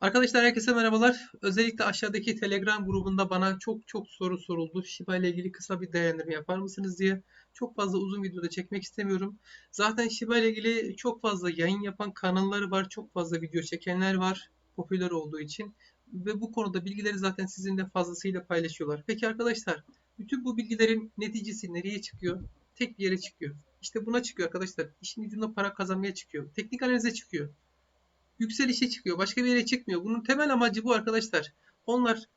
Arkadaşlar herkese merhabalar. Özellikle aşağıdaki Telegram grubunda bana çok çok soru soruldu. Shiba ile ilgili kısa bir değerlendirme yapar mısınız diye. Çok fazla uzun videoda çekmek istemiyorum. Zaten Shiba ile ilgili çok fazla yayın yapan kanalları var. Çok fazla video çekenler var. Popüler olduğu için. Ve bu konuda bilgileri zaten sizinle fazlasıyla paylaşıyorlar. Peki arkadaşlar bütün bu bilgilerin neticesi nereye çıkıyor? Tek bir yere çıkıyor. İşte buna çıkıyor arkadaşlar. İşin ucunda para kazanmaya çıkıyor. Teknik analize çıkıyor yükselişe çıkıyor. Başka bir yere çıkmıyor. Bunun temel amacı bu arkadaşlar. Onlar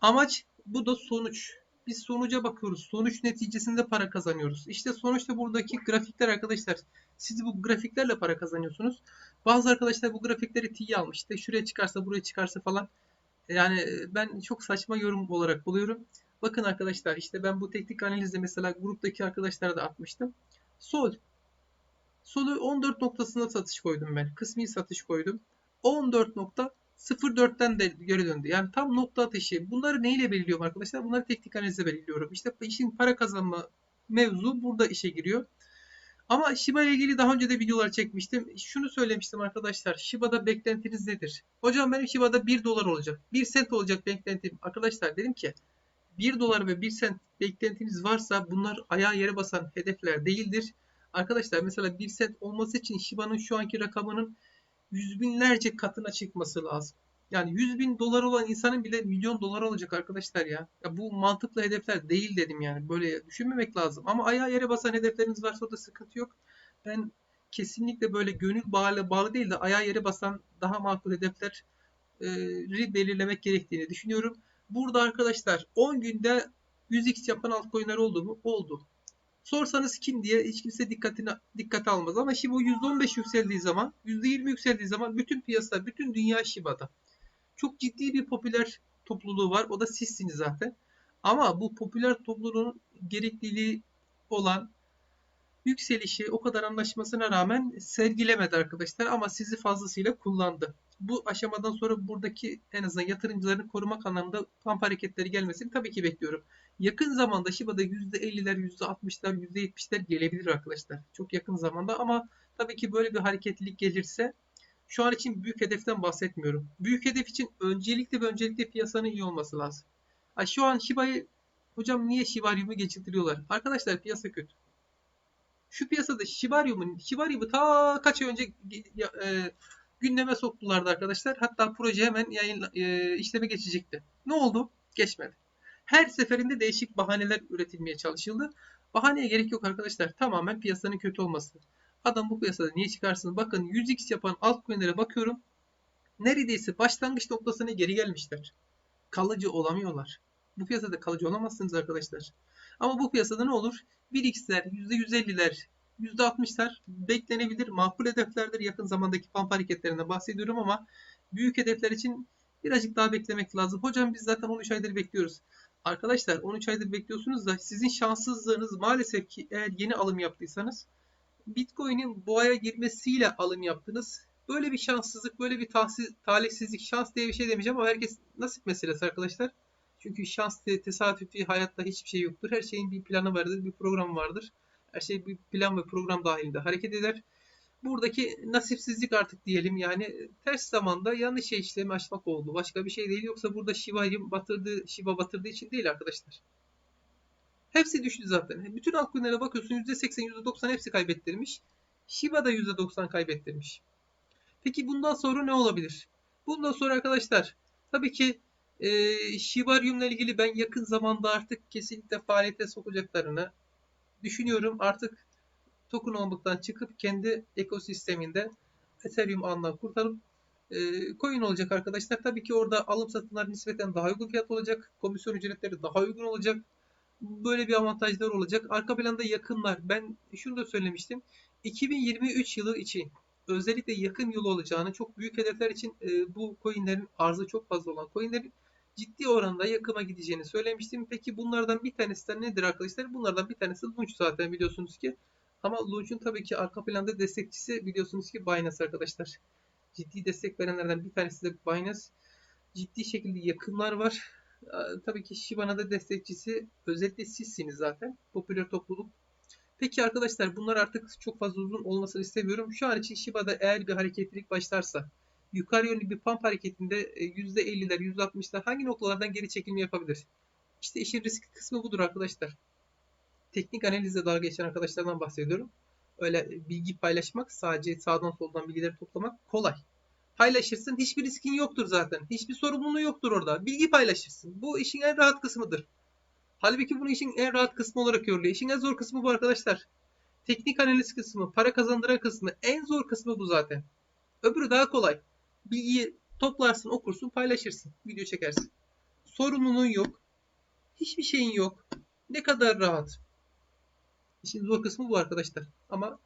amaç bu da sonuç. Biz sonuca bakıyoruz. Sonuç neticesinde para kazanıyoruz. İşte sonuçta buradaki grafikler arkadaşlar. Siz bu grafiklerle para kazanıyorsunuz. Bazı arkadaşlar bu grafikleri tiye almış. İşte şuraya çıkarsa buraya çıkarsa falan. Yani ben çok saçma yorum olarak buluyorum. Bakın arkadaşlar işte ben bu teknik analizde mesela gruptaki arkadaşlara da atmıştım. Sol Solu 14 noktasında satış koydum ben. Kısmi satış koydum. 14.04'ten de geri döndü. Yani tam nokta atışı. Bunları neyle belirliyorum arkadaşlar? Bunları teknik analizle belirliyorum. İşte işin para kazanma mevzu burada işe giriyor. Ama Shiba ile ilgili daha önce de videolar çekmiştim. Şunu söylemiştim arkadaşlar. Shiba'da beklentiniz nedir? Hocam benim Shiba'da 1 dolar olacak. 1 sent olacak beklentim. Arkadaşlar dedim ki 1 dolar ve 1 sent beklentiniz varsa bunlar ayağa yere basan hedefler değildir. Arkadaşlar mesela bir set olması için Shiba'nın şu anki rakamının yüz binlerce katına çıkması lazım. Yani 100 bin dolar olan insanın bile milyon dolar olacak arkadaşlar ya. ya. Bu mantıklı hedefler değil dedim yani. Böyle düşünmemek lazım. Ama ayağa yere basan hedefleriniz varsa da sıkıntı yok. Ben kesinlikle böyle gönül bağlı bağlı değil de ayağa yere basan daha makul hedefleri belirlemek gerektiğini düşünüyorum. Burada arkadaşlar 10 günde 100x yapan altcoin'ler oldu mu? Oldu. Sorsanız kim diye hiç kimse dikkatine dikkate almaz. Ama Shiba %15 yükseldiği zaman, %20 yükseldiği zaman bütün piyasa, bütün dünya Shiba'da. Çok ciddi bir popüler topluluğu var. O da sizsiniz zaten. Ama bu popüler topluluğun gerekliliği olan yükselişi o kadar anlaşmasına rağmen sergilemedi arkadaşlar ama sizi fazlasıyla kullandı. Bu aşamadan sonra buradaki en azından yatırımcıların korumak anlamında pump hareketleri gelmesini tabii ki bekliyorum. Yakın zamanda Shiba'da %50'ler, %60'lar, %70'ler gelebilir arkadaşlar. Çok yakın zamanda ama tabii ki böyle bir hareketlilik gelirse şu an için büyük hedeften bahsetmiyorum. Büyük hedef için öncelikle ve öncelikle piyasanın iyi olması lazım. Ha, şu an Shiba'yı hocam niye Shibarium'u geçirtiyorlar? Arkadaşlar piyasa kötü. Şu piyasada Shibarium'un Shibarium'u ta kaç ay önce e, gündeme soktulardı arkadaşlar. Hatta proje hemen yayın e, işleme geçecekti. Ne oldu? Geçmedi. Her seferinde değişik bahaneler üretilmeye çalışıldı. Bahaneye gerek yok arkadaşlar. Tamamen piyasanın kötü olması. Adam bu piyasada niye çıkarsın? Bakın 100x yapan altcoin'lere bakıyorum. Neredeyse başlangıç noktasına geri gelmişler. Kalıcı olamıyorlar. Bu piyasada kalıcı olamazsınız arkadaşlar. Ama bu piyasada ne olur? 1x'ler, %150'ler, %60'lar beklenebilir. Makul hedeflerdir. Yakın zamandaki pump hareketlerinden bahsediyorum ama büyük hedefler için birazcık daha beklemek lazım. Hocam biz zaten 13 aydır bekliyoruz. Arkadaşlar 13 aydır bekliyorsunuz da sizin şanssızlığınız maalesef ki eğer yeni alım yaptıysanız Bitcoin'in boğaya girmesiyle alım yaptınız. Böyle bir şanssızlık, böyle bir tahsiz, talihsizlik, şans diye bir şey demeyeceğim ama herkes nasip meselesi arkadaşlar. Çünkü şans tesadüfi hayatta hiçbir şey yoktur. Her şeyin bir planı vardır, bir programı vardır. Her şey bir plan ve program dahilinde hareket eder buradaki nasipsizlik artık diyelim yani ters zamanda yanlış işlemi açmak oldu. Başka bir şey değil. Yoksa burada Shiba'yı batırdı, Shiba batırdığı için değil arkadaşlar. Hepsi düştü zaten. Bütün altcoin'lere bakıyorsun %80, %90 hepsi kaybettirmiş. Shiba da %90 kaybettirmiş. Peki bundan sonra ne olabilir? Bundan sonra arkadaşlar tabii ki e, Shibarium ile ilgili ben yakın zamanda artık kesinlikle faaliyete sokacaklarını düşünüyorum. Artık token olmaktan çıkıp kendi ekosisteminde Ethereum ağından kurtarıp e, coin olacak arkadaşlar. Tabii ki orada alım satımlar nispeten daha uygun fiyat olacak. Komisyon ücretleri daha uygun olacak. Böyle bir avantajlar olacak. Arka planda yakınlar. Ben şunu da söylemiştim. 2023 yılı için özellikle yakın yıl olacağını çok büyük hedefler için e, bu coinlerin arzı çok fazla olan coinlerin ciddi oranda yakıma gideceğini söylemiştim. Peki bunlardan bir tanesi de nedir arkadaşlar? Bunlardan bir tanesi Launch zaten biliyorsunuz ki. Ama Launch'un tabii ki arka planda destekçisi biliyorsunuz ki Binance arkadaşlar. Ciddi destek verenlerden bir tanesi de Binance. Ciddi şekilde yakınlar var. Tabii ki Shiba'nın destekçisi özellikle sizsiniz zaten. Popüler topluluk. Peki arkadaşlar bunlar artık çok fazla uzun olmasını istemiyorum. Şu an için Shiba'da eğer bir hareketlilik başlarsa yukarı yönlü bir pump hareketinde e, %50'ler, %60'lar hangi noktalardan geri çekilme yapabilir? İşte işin risk kısmı budur arkadaşlar. Teknik analizle dalga geçen arkadaşlardan bahsediyorum. Öyle bilgi paylaşmak, sadece sağdan soldan bilgileri toplamak kolay. Paylaşırsın, hiçbir riskin yoktur zaten. Hiçbir sorumluluğu yoktur orada. Bilgi paylaşırsın. Bu işin en rahat kısmıdır. Halbuki bunu işin en rahat kısmı olarak görülüyor. İşin en zor kısmı bu arkadaşlar. Teknik analiz kısmı, para kazandıran kısmı, en zor kısmı bu zaten. Öbürü daha kolay. Bilgiyi toplarsın, okursun, paylaşırsın, video çekersin. Sorumluluğun yok. Hiçbir şeyin yok. Ne kadar rahat. İşin zor kısmı bu arkadaşlar. Ama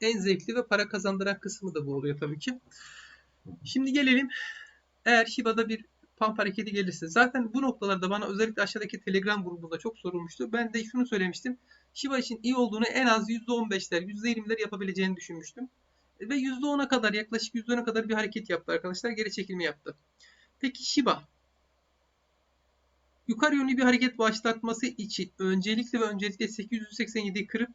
en zevkli ve para kazandıran kısmı da bu oluyor tabii ki. Şimdi gelelim. Eğer Shiba'da bir pump hareketi gelirse. Zaten bu noktalarda bana özellikle aşağıdaki Telegram grubunda çok sorulmuştu. Ben de şunu söylemiştim. Shiba için iyi olduğunu en az %15'ler, %20'ler yapabileceğini düşünmüştüm. Ve %10'a kadar yaklaşık %10'a kadar bir hareket yaptı arkadaşlar. Geri çekilme yaptı. Peki Shiba yukarı yönlü bir hareket başlatması için öncelikle ve öncelikle 887'yi kırıp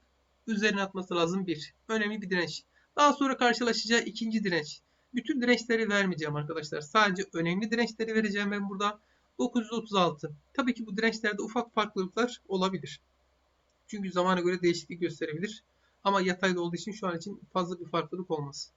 üzerine atması lazım bir. Önemli bir direnç. Daha sonra karşılaşacağı ikinci direnç. Bütün dirençleri vermeyeceğim arkadaşlar. Sadece önemli dirençleri vereceğim ben burada. 936. Tabii ki bu dirençlerde ufak farklılıklar olabilir. Çünkü zamana göre değişiklik gösterebilir. Ama yatayda olduğu için şu an için fazla bir farklılık olmaz.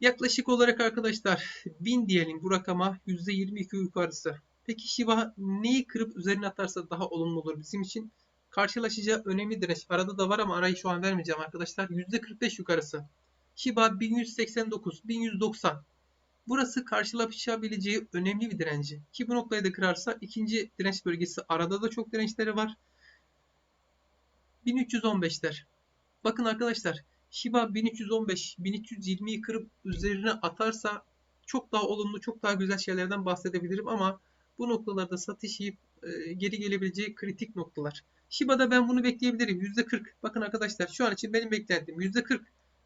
Yaklaşık olarak arkadaşlar 1000 diyelim bu rakama %22 yukarısı. Peki Shiba neyi kırıp üzerine atarsa daha olumlu olur bizim için? Karşılaşacağı önemli direnç. Arada da var ama arayı şu an vermeyeceğim arkadaşlar. %45 yukarısı. Shiba 1189, 1190. Burası karşılaşabileceği önemli bir direnci. Ki bu noktayı da kırarsa ikinci direnç bölgesi arada da çok dirençleri var. 1315'ler. Bakın arkadaşlar Shiba 1315, 1320'yi kırıp üzerine atarsa çok daha olumlu, çok daha güzel şeylerden bahsedebilirim ama bu noktalarda satış yiyip e, geri gelebileceği kritik noktalar. Shiba'da ben bunu bekleyebilirim. %40. Bakın arkadaşlar şu an için benim beklentim %40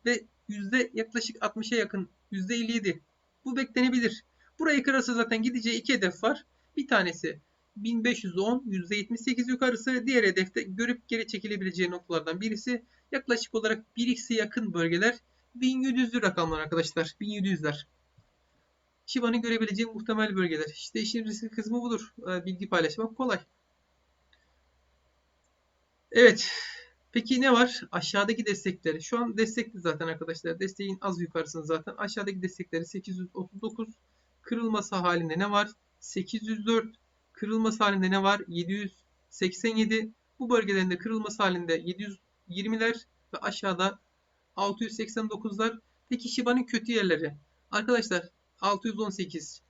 ve yüzde yaklaşık 60'a yakın %57. Bu beklenebilir. Burayı kırarsa zaten gideceği iki hedef var. Bir tanesi 1510 %78 yukarısı. Diğer hedefte görüp geri çekilebileceği noktalardan birisi yaklaşık olarak 1x'e yakın bölgeler 1700'lü rakamlar arkadaşlar. 1700'ler. Shiba'nın görebileceği muhtemel bölgeler. İşte işin risk kısmı budur. Ee, bilgi paylaşmak kolay. Evet. Peki ne var? Aşağıdaki destekleri. Şu an destekli zaten arkadaşlar. Desteğin az yukarısında zaten. Aşağıdaki destekleri 839. Kırılması halinde ne var? 804. Kırılması halinde ne var? 787. Bu bölgelerinde kırılması halinde 720'ler ve aşağıda 689'lar. Peki Shiba'nın kötü yerleri. Arkadaşlar 618.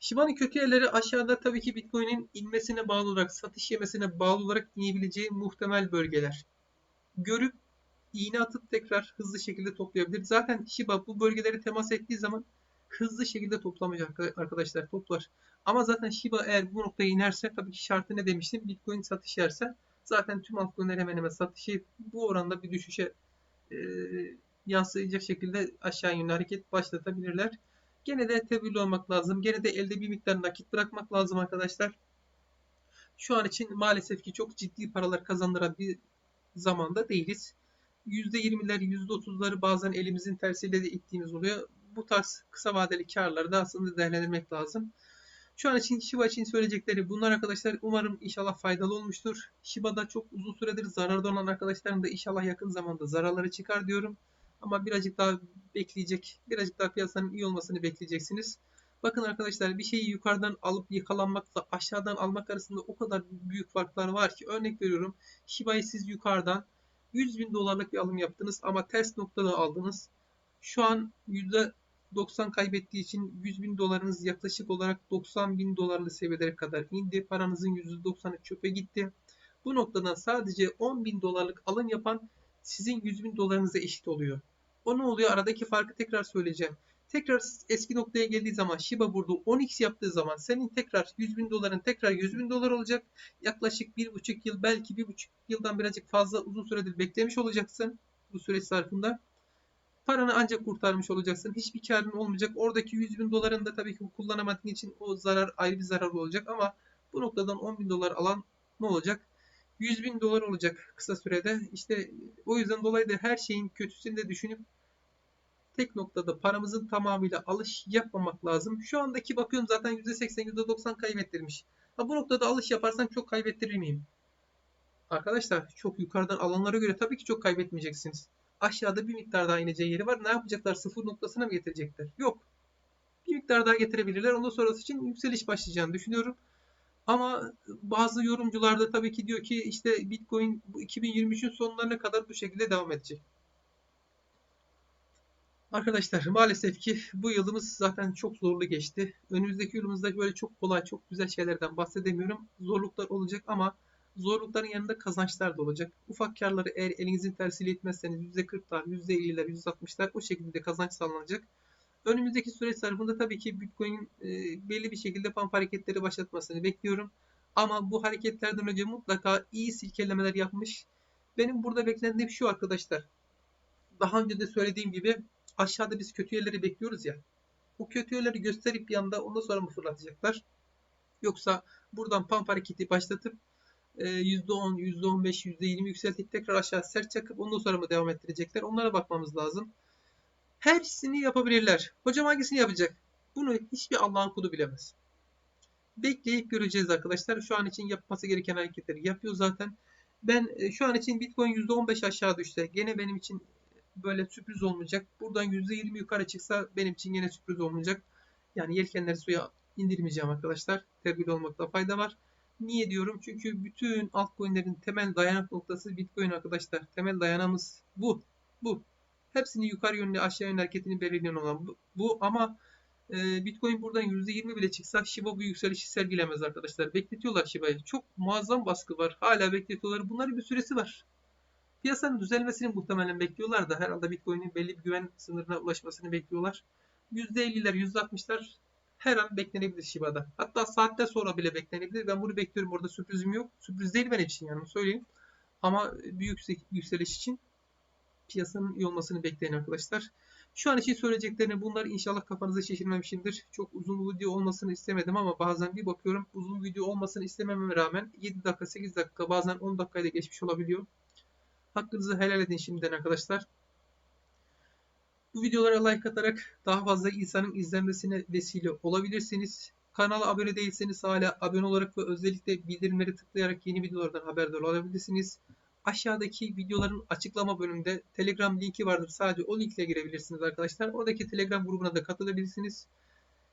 Shiba'nın kötü yerleri aşağıda tabii ki Bitcoin'in inmesine bağlı olarak, satış yemesine bağlı olarak inebileceği muhtemel bölgeler. Görüp iğne atıp tekrar hızlı şekilde toplayabilir. Zaten Shiba bu bölgeleri temas ettiği zaman hızlı şekilde toplamayacak arkadaşlar toplar. Ama zaten Shiba eğer bu noktaya inerse tabii ki şartı ne demiştim? Bitcoin satış yerse zaten tüm altcoin'ler hemen hemen satışı bu oranda bir düşüşe e, yansıyacak şekilde aşağı yönlü hareket başlatabilirler. Gene de tedbirli olmak lazım. Gene de elde bir miktar nakit bırakmak lazım arkadaşlar. Şu an için maalesef ki çok ciddi paralar kazandıran bir zamanda değiliz. %20'ler, %30'ları bazen elimizin tersiyle de ittiğimiz oluyor. Bu tarz kısa vadeli karları da aslında değerlendirmek lazım. Şu an için Shiba için söyleyecekleri bunlar arkadaşlar. Umarım inşallah faydalı olmuştur. Shiba'da çok uzun süredir zararda olan arkadaşların da inşallah yakın zamanda zararları çıkar diyorum. Ama birazcık daha bekleyecek. Birazcık daha piyasanın iyi olmasını bekleyeceksiniz. Bakın arkadaşlar bir şeyi yukarıdan alıp yakalanmakla aşağıdan almak arasında o kadar büyük farklar var ki örnek veriyorum. Shiba'yı siz yukarıdan 100 bin dolarlık bir alım yaptınız ama ters noktada aldınız. Şu an %90 kaybettiği için 100 bin dolarınız yaklaşık olarak 90 bin dolarlı seviyelere kadar indi. Paranızın %90'ı çöpe gitti. Bu noktadan sadece 10 bin dolarlık alım yapan sizin 100 bin dolarınıza eşit oluyor. O ne oluyor? Aradaki farkı tekrar söyleyeceğim. Tekrar eski noktaya geldiği zaman Shiba burada 10x yaptığı zaman senin tekrar 100 bin doların tekrar 100 bin dolar olacak. Yaklaşık 1,5 yıl belki 1,5 yıldan birazcık fazla uzun süredir beklemiş olacaksın bu süreç zarfında. Paranı ancak kurtarmış olacaksın. Hiçbir karın olmayacak. Oradaki 100 bin doların da tabii ki kullanamadığın için o zarar ayrı bir zarar olacak ama bu noktadan 10 bin dolar alan ne olacak? 100 bin dolar olacak kısa sürede. İşte o yüzden dolayı da her şeyin kötüsünü de düşünüp tek noktada paramızın tamamıyla alış yapmamak lazım. Şu andaki bakıyorum zaten %80 %90 kaybettirmiş. Ha, bu noktada alış yaparsam çok kaybettirir miyim? Arkadaşlar çok yukarıdan alanlara göre tabii ki çok kaybetmeyeceksiniz. Aşağıda bir miktar daha ineceği yeri var. Ne yapacaklar? Sıfır noktasına mı getirecekler? Yok. Bir miktar daha getirebilirler. Ondan sonrası için yükseliş başlayacağını düşünüyorum. Ama bazı yorumcular da tabii ki diyor ki işte Bitcoin bu 2023'ün sonlarına kadar bu şekilde devam edecek. Arkadaşlar maalesef ki bu yılımız zaten çok zorlu geçti. Önümüzdeki yılımızda böyle çok kolay, çok güzel şeylerden bahsedemiyorum. Zorluklar olacak ama zorlukların yanında kazançlar da olacak. Ufak karları eğer elinizin tersiyle itmezseniz %40'lar, %50'ler, %60'lar o şekilde kazanç sağlanacak. Önümüzdeki süreç zarfında tabii ki Bitcoin'in e, belli bir şekilde pump hareketleri başlatmasını bekliyorum. Ama bu hareketlerden önce mutlaka iyi silkelemeler yapmış. Benim burada beklediğim şu arkadaşlar. Daha önce de söylediğim gibi aşağıda biz kötü yerleri bekliyoruz ya. Bu kötü yerleri gösterip bir anda ondan sonra mı fırlatacaklar? Yoksa buradan pump hareketi başlatıp %10, %15, %20 yükseltip tekrar aşağı sert çakıp ondan sonra mı devam ettirecekler? Onlara bakmamız lazım. Hepsini yapabilirler. Hocam hangisini yapacak? Bunu hiçbir Allah'ın kulu bilemez. Bekleyip göreceğiz arkadaşlar. Şu an için yapması gereken hareketleri yapıyor zaten. Ben e, şu an için Bitcoin %15 aşağı düşse gene benim için böyle sürpriz olmayacak. Buradan %20 yukarı çıksa benim için yine sürpriz olmayacak. Yani yelkenleri suya indirmeyeceğim arkadaşlar. Tedbirli olmakta fayda var. Niye diyorum? Çünkü bütün altcoin'lerin temel dayanak noktası Bitcoin arkadaşlar. Temel dayanağımız bu. Bu. Hepsini yukarı yönlü aşağı yönlü hareketini belirleyen olan bu. bu. Ama e, Bitcoin buradan %20 bile çıksa Shiba bu yükselişi sergilemez arkadaşlar. Bekletiyorlar Shiba'yı. Çok muazzam baskı var. Hala bekletiyorlar. Bunların bir süresi var. Piyasanın düzelmesini muhtemelen bekliyorlar da herhalde Bitcoin'in belli bir güven sınırına ulaşmasını bekliyorlar. %50'ler, %60'lar her an beklenebilir Shiba'da. Hatta saatte sonra bile beklenebilir. Ben bunu bekliyorum. Orada sürprizim yok. Sürpriz değil benim için yani söyleyeyim. Ama büyük yükseliş için piyasanın iyi olmasını bekleyin arkadaşlar. Şu an için söyleyeceklerini bunlar inşallah kafanızı şişirmemişimdir. Çok uzun video olmasını istemedim ama bazen bir bakıyorum uzun video olmasını istemememe rağmen 7 dakika 8 dakika bazen 10 dakikayı da geçmiş olabiliyor. Hakkınızı helal edin şimdiden arkadaşlar. Bu videolara like atarak daha fazla insanın izlenmesine vesile olabilirsiniz. Kanala abone değilseniz hala abone olarak ve özellikle bildirimleri tıklayarak yeni videolardan haberdar olabilirsiniz. Aşağıdaki videoların açıklama bölümünde Telegram linki vardır. Sadece o linkle girebilirsiniz arkadaşlar. Oradaki Telegram grubuna da katılabilirsiniz.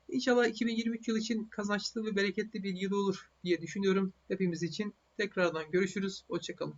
İnşallah 2023 yıl için kazançlı ve bereketli bir yıl olur diye düşünüyorum hepimiz için. Tekrardan görüşürüz. Hoşçakalın.